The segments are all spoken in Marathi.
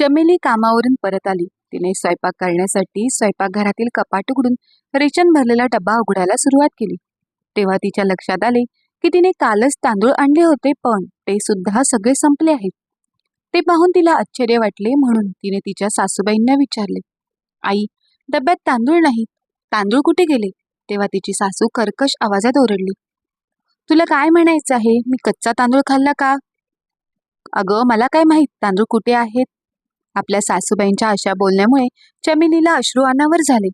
चमेली कामावरून परत आली. तिने स्वयंपाक करण्यासाठी स्वयंपाकघरातील कपाट उघडून रेशन भरलेला डब्बा उघडायला सुरुवात केली. तेव्हा तिच्या लक्षात आले की तिने कालच तांदूळ आणले होते पण ते सुद्धा सगळे संपले आहेत. ते पाहून तिला आश्चर्य वाटले म्हणून तिने तिच्या सासूबाईंना विचारले आई डब्यात तांदूळ नाही. तांदूळ कुठे गेले? तेव्हा तिची सासू कर्कश आवाजात ओरडली तुला काय म्हणायचं आहे? मी कच्चा तांदूळ खाल्ला का? अगं मला काय माहीत तांदूळ कुठे आहेत? आपल्या सासूबाईंच्या अशा बोलण्यामुळे चमेलीला अश्रू अनावर झाले.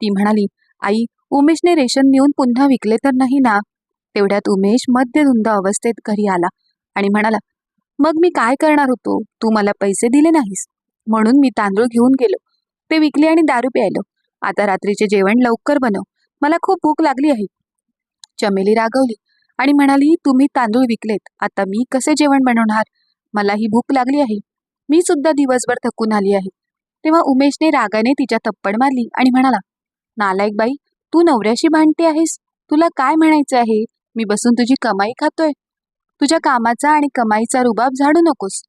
ती म्हणाली आई उमेशने रेशन नेऊन पुन्हा विकले तर नाही ना? तेवढ्यात उमेश मध्यधुंद अवस्थेत घरी आला आणि म्हणाला मग मी काय करणार होतो? तू मला पैसे दिले नाहीस. म्हणून मी तांदूळ घेऊन गेलो. ते विकले आणि दारू प्यायलो. आता रात्रीचे जेवण लवकर बनव. मला खूप भूक लागली आहे. चमेली रागवली आणि म्हणाली तुम्ही तांदूळ विकलेत. आता मी कसे जेवण बनवणार? मला ही भूक लागली आहे. मी सुद्धा दिवसभर थकून आली आहे. तेव्हा उमेशने रागाने तिच्या थप्पड मारली आणि म्हणाला नालायक बाई तू नवऱ्याशी भांडते आहेस? तुला काय म्हणायचं आहे? मी बसून तुझी कमाई खातोय. तुझ्या कामाचा आणि कमाईचा रुबाब झाडू नकोस.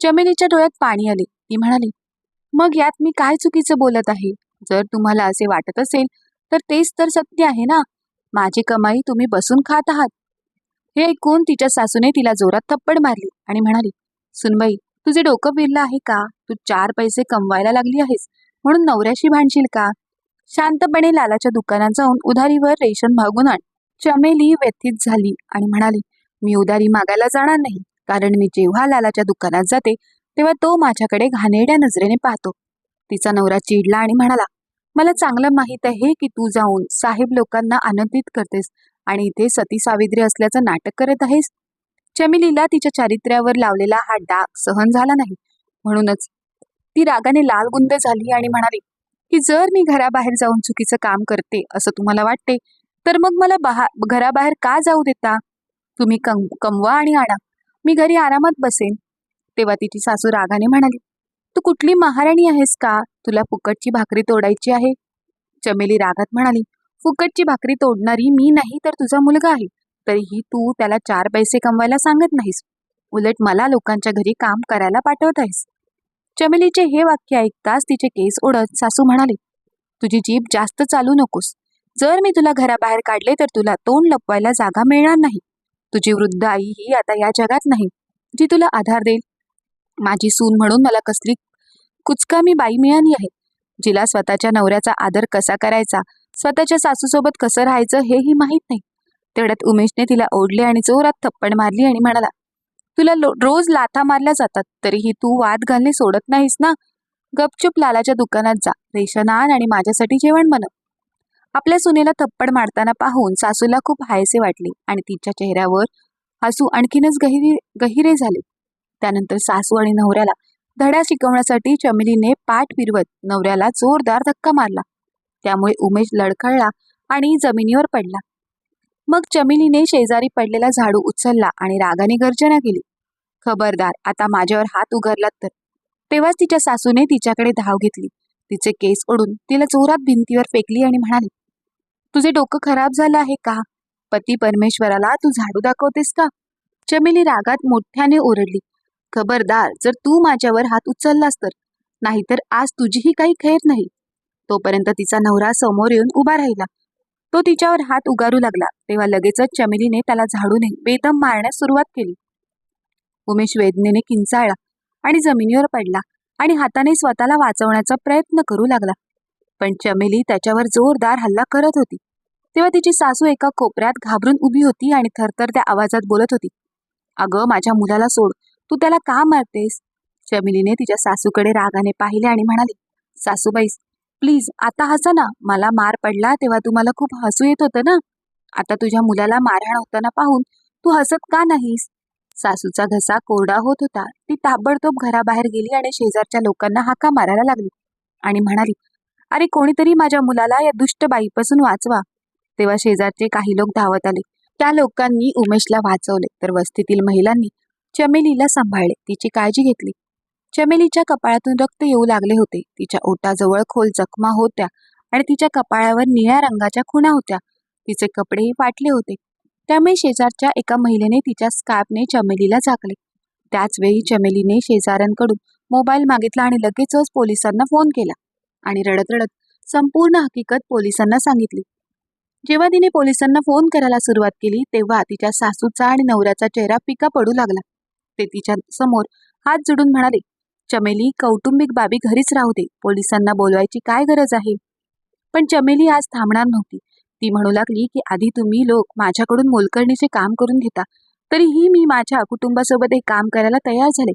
चमेलीच्या डोळ्यात पाणी आले. ती म्हणाली मग यात मी काय चुकीचं बोलत आहे? जर तुम्हाला असे वाटत असेल तर तेच तर सत्य आहे ना? माझी कमाई तुम्ही बसून खात आहात. हे ऐकून तिच्या सासूने तिला जोरात थप्पड मारली आणि म्हणाली सुनबाई तुझे डोकं फिरलं आहे का? तू चार पैसे कमवायला लागली आहेस म्हणून नवऱ्याशी भांडशील का? शांतपणे लालाच्या दुकानात जाऊन उधारीवर रेशन मागून आण. चमेली व्यथित झाली आणि म्हणाली मी उधारी मागायला जाणार नाही कारण मी जेव्हा लालाच्या दुकानात जाते तेव्हा तो माझ्याकडे घाणेरड्या नजरेने पाहतो. तिचा नवरा चिडला आणि म्हणाला मला चांगलं माहीत आहे की तू जाऊन साहेब लोकांना आनंदित करतेस आणि इथे सती सावित्री असल्याचं नाटक करत आहेस. चमेलीला तिच्या चारित्र्यावर लावलेला हा डाग सहन झाला नाही. म्हणूनच ती रागाने लालगुंद झाली आणि म्हणाली की जर मी घराबाहेर जाऊन चुकीचं काम करते असं तुम्हाला वाटते तर मग मला बहा घराबाहेर का जाऊ देता? तुम्ही कम कमवा आणि आणा. मी घरी आरामात बसेन. तेव्हा तिची सासू रागाने म्हणाली तू कुठली महाराणी आहेस का? तुला फुकटची भाकरी तोडायची आहे? चमेली रागात म्हणाली फुकटची भाकरी तोडणारी मी नाही तर तुझा मुलगा आहे. तरीही तू त्याला चार पैसे कमवायला सांगत नाहीस. उलट मला लोकांच्या घरी काम करायला पाठवत आहेस. चमेलीचे हे वाक्य ऐकताच तिचे केस ओढत सासू म्हणाले तुझी जीभ जास्त चालू नकोस. जर मी तुला घराबाहेर काढले तर तुला तोंड लपवायला जागा मिळणार नाही. तुझी वृद्ध आई ही आता या जगात नाही जी तुला आधार देईल. माझी सून म्हणून मला कसली कुचकामी बाई मिळाली आहे. जिला स्वतःच्या नवऱ्याचा आदर कसा करायचा? स्वतःच्या सासूसोबत कसं राहायचं हेही माहीत नाही. तेवढ्यात उमेशने तिला ओढले आणि जोरात थप्पड मारली आणि म्हणाला तुला रोज लाथा मारल्या जातात तरीही तू वाद घालणे सोडत नाहीस ना? गपचूप लालाच्या दुकानात जा रेशन आण आणि माझ्यासाठी जेवण बनव. आपल्या सुनेला थप्पड मारताना पाहून सासूला खूप हायसे वाटले आणि तिच्या चेहऱ्यावर हसू आणखीनच गहिरी गहिरे झाले. त्यानंतर सासू आणि नवऱ्याला धडा शिकवण्यासाठी चमेलीने पाठ फिरवत नवऱ्याला जोरदार धक्का मारला. त्यामुळे उमेश लडखळला आणि जमिनीवर पडला. मग चमेलीने शेजारी पडलेला झाडू उचलला आणि रागाने गर्जना केली. खबरदार आता माझ्यावर हात उघडलात तर. तेव्हाच तिच्या सासूने तिच्याकडे धाव घेतली. तिचे केस ओढून तिला जोरात भिंतीवर फेकली आणि म्हणाली तुझे डोकं खराब झालं आहे का? पती परमेश्वराला तू झाडू दाखवतेस का? चमेली रागात मोठ्याने ओरडली खबरदार जर तू माझ्यावर हात उचललास तर. नाहीतर आज तुझीही काही खैर नाही. तोपर्यंत तिचा नवरा समोर येऊन उभा राहिला. तो तिच्यावर हात उगारू लागला. तेव्हा लगेचच चमेलीने त्याला झाडूने बेदम मारण्यास सुरुवात केली. उमेश वेदनेने किंचाळला आणि जमिनीवर पडला आणि हाताने स्वतःला वाचवण्याचा प्रयत्न करू लागला. पण चमेली त्याच्यावर जोरदार हल्ला करत होती. तेव्हा तिची सासू एका कोपऱ्यात घाबरून उभी होती आणि थरथरत्या आवाजात बोलत होती. अगं माझ्या मुलाला सोड. तू त्याला का मारतेस? चमेलीने तिच्या सासूकडे रागाने पाहिले आणि म्हणाली सासूबाईस प्लीज आता हसा ना. मला मार पडला तेव्हा तुम्हाला खूप हसू येत होतं ना. आता तुझ्या मुलाला मारहाण होताना पाहून तू हसत का नाहीस? सासूचा घसा कोरडा होत होता. ती ताबडतोब घराबाहेर गेली आणि शेजारच्या लोकांना हाका मारायला लागली आणि म्हणाली अरे कोणीतरी माझ्या मुलाला या दुष्ट बाईपासून वाचवा. तेव्हा शेजारचे काही लोक धावत आले. त्या लोकांनी उमेशला वाचवले. तर वस्तीतील महिलांनी चमेलीला सांभाळले. तिची काळजी घेतली. चमेलीच्या कपाळातून रक्त येऊ लागले होते. तिच्या ओटाजवळ खोल जखमा होत्या आणि तिच्या कपाळावर निळ्या रंगाच्या खुणा होत्या. तिचे कपडेही फाटले होते. त्यामुळे शेजारच्या एका महिलेने तिच्या स्कार्फने चमेलीला झाकले. त्याचवेळी चमेलीने शेजाऱ्यांकडून मोबाईल मागितला आणि लगेचच पोलिसांना फोन केला आणि रडत रडत संपूर्ण हकीकत पोलिसांना सांगितली. जेव्हा तिने पोलिसांना फोन करायला सुरुवात केली तेव्हा तिच्या सासूचा आणि नवऱ्याचा चेहरा पिका पडू लागला. ते तिच्या समोर हात जोडून म्हणाले चमेली कौटुंबिक बाबी घरीच राहू दे. पोलिसांना बोलवायची काय गरज आहे? पण चमेली आज थांबणार नव्हती. ती म्हणू लागली की आधी तुम्ही लोक माझ्याकडून मोलकरणीचे काम करून घेता. तरीही मी माझ्या कुटुंबासोबत हे काम करायला तयार झाले.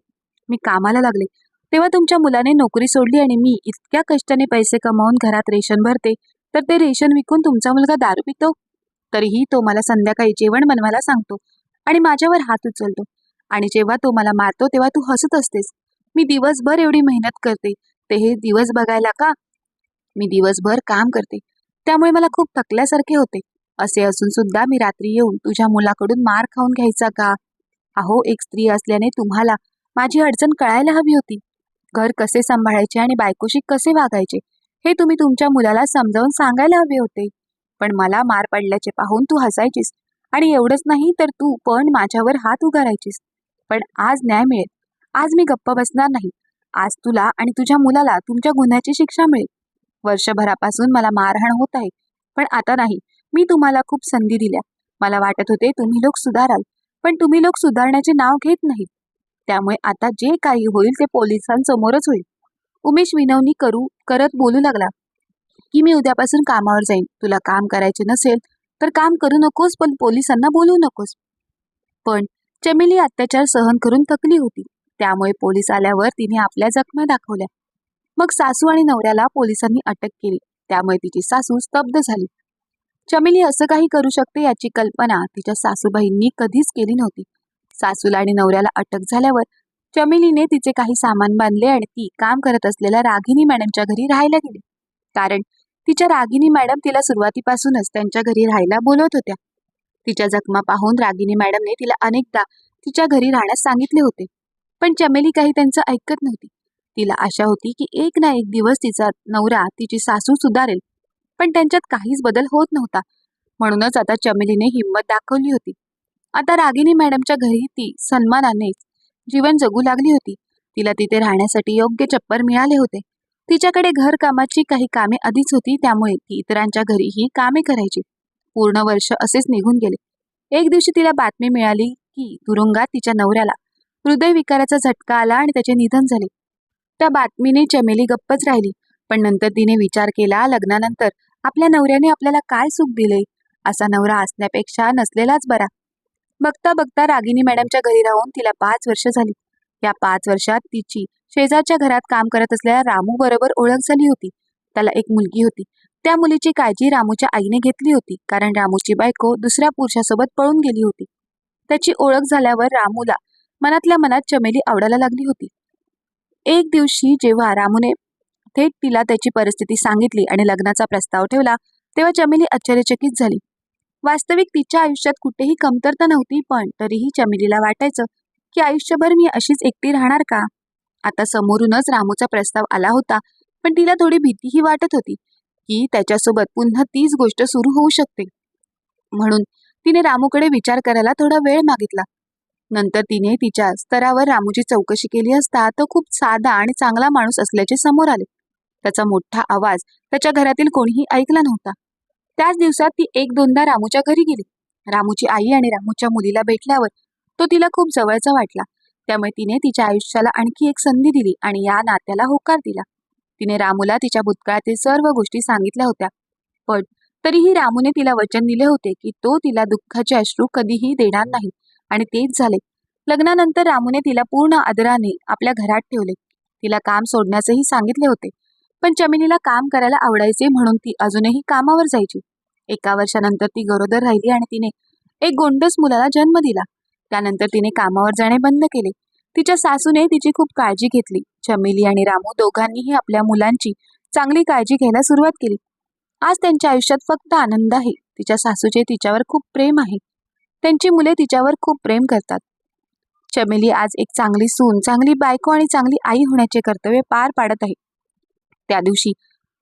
मी कामाला लागले. तेव्हा तुमच्या मुलाने नोकरी सोडली आणि मी इतक्या कष्टाने पैसे कमावून घरात रेशन भरते तर ते रेशन विकून तुमचा मुलगा दारू पितो? तरीही तो मला संध्याकाळी जेवण बनवायला सांगतो आणि माझ्यावर हात उचलतो. आणि जेव्हा तो मला मारतो तेव्हा तू हसत असतेस. मी दिवसभर एवढी मेहनत करते. ते हे दिवस बघायला का? मी दिवसभर काम करते. त्यामुळे मला खूप थकल्यासारखे होते. असे असून सुद्धा मी रात्री येऊन तुझ्या मुलाकडून मार खाऊन घ्यायचा का? अहो एक स्त्री असल्याने तुम्हाला माझी अडचण कळायला हवी होती. घर कसे सांभाळायचे आणि बायकोशी कसे वागायचे हे तुम्ही तुमच्या मुलाला समजावून सांगायला हवे होते. पण मला मार पडल्याचे पाहून तू हसायचीस. आणि एवढंच नाही तर तू पण माझ्यावर हात उगारायचीस. पण आज न्याय मिळेल. आज मी गप्प बसणार नाही. आज तुला आणि तुझ्या मुलाला तुमच्या गुन्ह्याची शिक्षा मिळेल. वर्षभरापासून मला मारहाण होत आहे. पण आता नाही. मी तुम्हाला खूप संधी दिल्या. मला वाटत होते तुम्ही लोक सुधाराल. पण तुम्ही लोक सुधारण्याचे नाव घेत नाहीत. त्यामुळे आता जे काही होईल ते पोलिसांसमोरच होईल. उमेश विनवणी करू करत बोलू लागला. की मी उद्यापासून कामावर जाईन. तुला काम करायचे नसेल तर काम करू नकोस पण पोलिसांना बोलू नकोस. पण चमेली अत्याचार सहन करून थकली होती. त्यामुळे पोलीस आल्यावर तिने आपल्या जखमा दाखवल्या. मग सासू आणि नवऱ्याला पोलिसांनी अटक केली. त्यामुळे तिची सासू स्तब्ध झाली. चमेली असं काही करू शकते याची कल्पना तिच्या सासूबाईंनी कधीच केली नव्हती. सासूला आणि नवऱ्याला अटक झाल्यावर चमेलीने तिचे काही सामान बांधले आणि ती काम करत असलेल्या रागिनी मॅडमच्या घरी राहायला गेली. कारण तिच्या रागिनी मॅडम तिला सुरुवातीपासूनच त्यांच्या घरी राहायला बोलवत होत्या. तिच्या जखमा पाहून रागिनी मॅडमने तिला अनेकदा तिच्या घरी राहण्यास सांगितले होते. पण चमेली काही त्यांचं ऐकत नव्हती. तिला आशा होती की एक ना एक दिवस तिचा नवरा तिची सासू सुधारेल पण त्यांच्यात काहीच बदल होत नव्हता. म्हणूनच आता चमेलीने हिंमत दाखवली होती. आता रागिनी मॅडमच्या घरी ती सन्मानाने जीवन जगू लागली होती. तिला तिथे राहण्यासाठी योग्य चप्पर मिळाले होते. तिच्याकडे घर कामाची काही कामे आधीच होती त्यामुळे ती इतरांच्या घरीही कामे करायची. पूर्ण वर्ष असेच निघून गेले. एक दिवशी तिला बातमी मिळाली की तुरुंगात तिच्या नवऱ्याला हृदयविकाराचा झटका आला आणि त्याचे निधन झाले. त्या बातमीने चमेली गप्पच राहिली पण नंतर तिने विचार केला लग्नानंतर आपल्या नवऱ्याने आपल्याला काय सुख दिले असा नवरा असण्यापेक्षा नसलेलाच बरा. बघता बघता रागिनी मॅडमच्या घरी राहून तिला पाच वर्ष झाली. या पाच वर्षात तिची शेजारच्या घरात काम करत असलेल्या रामू बरोबर ओळख झाली होती. त्याला एक मुलगी होती. त्या मुलीची काळजी रामूच्या आईने घेतली होती कारण रामूची बायको दुसऱ्या पुरुषासोबत पळून गेली होती. त्याची ओळख झाल्यावर रामूला मनातल्या मनात चमेली आवडायला लागली होती. एक दिवशी जेव्हा रामूने थेट तिला त्याची परिस्थिती सांगितली आणि लग्नाचा प्रस्ताव ठेवला तेव्हा चमेली आश्चर्यचकित झाली. वास्तविक तिच्या आयुष्यात कुठेही कमतरता नव्हती पण तरीही चमेलीला वाटायचं की आयुष्यभर मी अशीच एकटी राहणार का? आता समोरूनच रामूचा प्रस्ताव आला होता पण तिला थोडी भीतीही वाटत होती की त्याच्यासोबत पुन्हा तीच गोष्ट सुरू होऊ शकते. म्हणून तिने रामूकडे विचार करायला थोडा वेळ मागितला. नंतर तिने तिच्या स्तरावर रामूची चौकशी केली असता तो खूप साधा आणि चांगला माणूस असल्याचे समोर आले. त्याचा मोठा आवाज त्याच्या घरातील कोणीही ऐकला नव्हता. त्याच दिवसात ती एक दोनदा रामूच्या घरी गेली. रामूची आई आणि रामूच्या मुलीला भेटल्यावर तो तिला खूप जवळचा वाटला. त्यामुळे तिने तिच्या आयुष्याला आणखी एक संधी दिली आणि या नात्याला होकार दिला. तिने रामूला तिच्या भूतकाळातील सर्व गोष्टी सांगितल्या होत्या. पण तरीही रामूने तिला वचन दिले होते की तो तिला दुःखाचे अश्रू कधीही देणार नाही. आणि तेच झाले. लग्नानंतर रामूने तिला पूर्ण आदराने आपल्या घरात ठेवले. तिला काम सोडण्याचेही सांगितले होते. पण चमिनीला काम करायला आवडायचे म्हणून ती अजूनही कामावर जायची. एका वर्षानंतर ती गरोदर राहिली आणि तिने एक गोंडस मुलाला जन्म दिला. त्यानंतर तिने कामावर जाणे बंद केले. तिच्या सासूने तिची खूप काळजी घेतली. चमेली आणि रामू दोघांनीही आपल्या मुलांची चांगली काळजी घ्यायला सुरुवात केली. आज त्यांच्या आयुष्यात फक्त आनंद आहे. तिच्या सासूचे तिच्यावर खूप प्रेम आहे. त्यांची मुले तिच्यावर खूप प्रेम करतात. चमेली आज एक चांगली सून चांगली बायको आणि चांगली आई होण्याचे कर्तव्य पार पाडत आहे. त्या दिवशी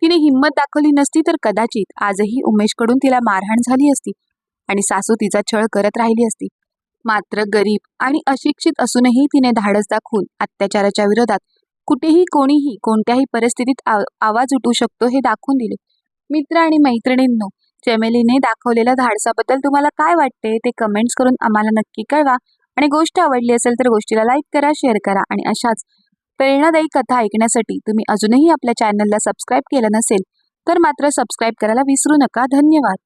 तिने हिंमत दाखवली नसती तर कदाचित आजही उमेशकडून तिला मारहाण झाली असती आणि सासू तिचा छळ करत राहिली असती. मात्र गरीब आणि अशिक्षित असूनही तिने धाडस दाखवून अत्याचाराच्या विरोधात कुठेही कोणीही कोणत्याही परिस्थितीत आवाज उठू शकतो हे दाखवून दिले. मित्र आणि मैत्रिणींनो चमेलीने दाखवलेल्या धाडसाबद्दल तुम्हाला काय वाटते? ते कमेंट्स करून आम्हाला नक्की कळवा. आणि गोष्ट आवडली असेल तर गोष्टीला लाईक करा शेअर करा आणि अशाच प्रेरणादायी कथा ऐकण्यासाठी तुम्ही अजूनही आपल्या चॅनलला सबस्क्राईब केलं नसेल तर मात्र सबस्क्राईब करायला विसरू नका. धन्यवाद.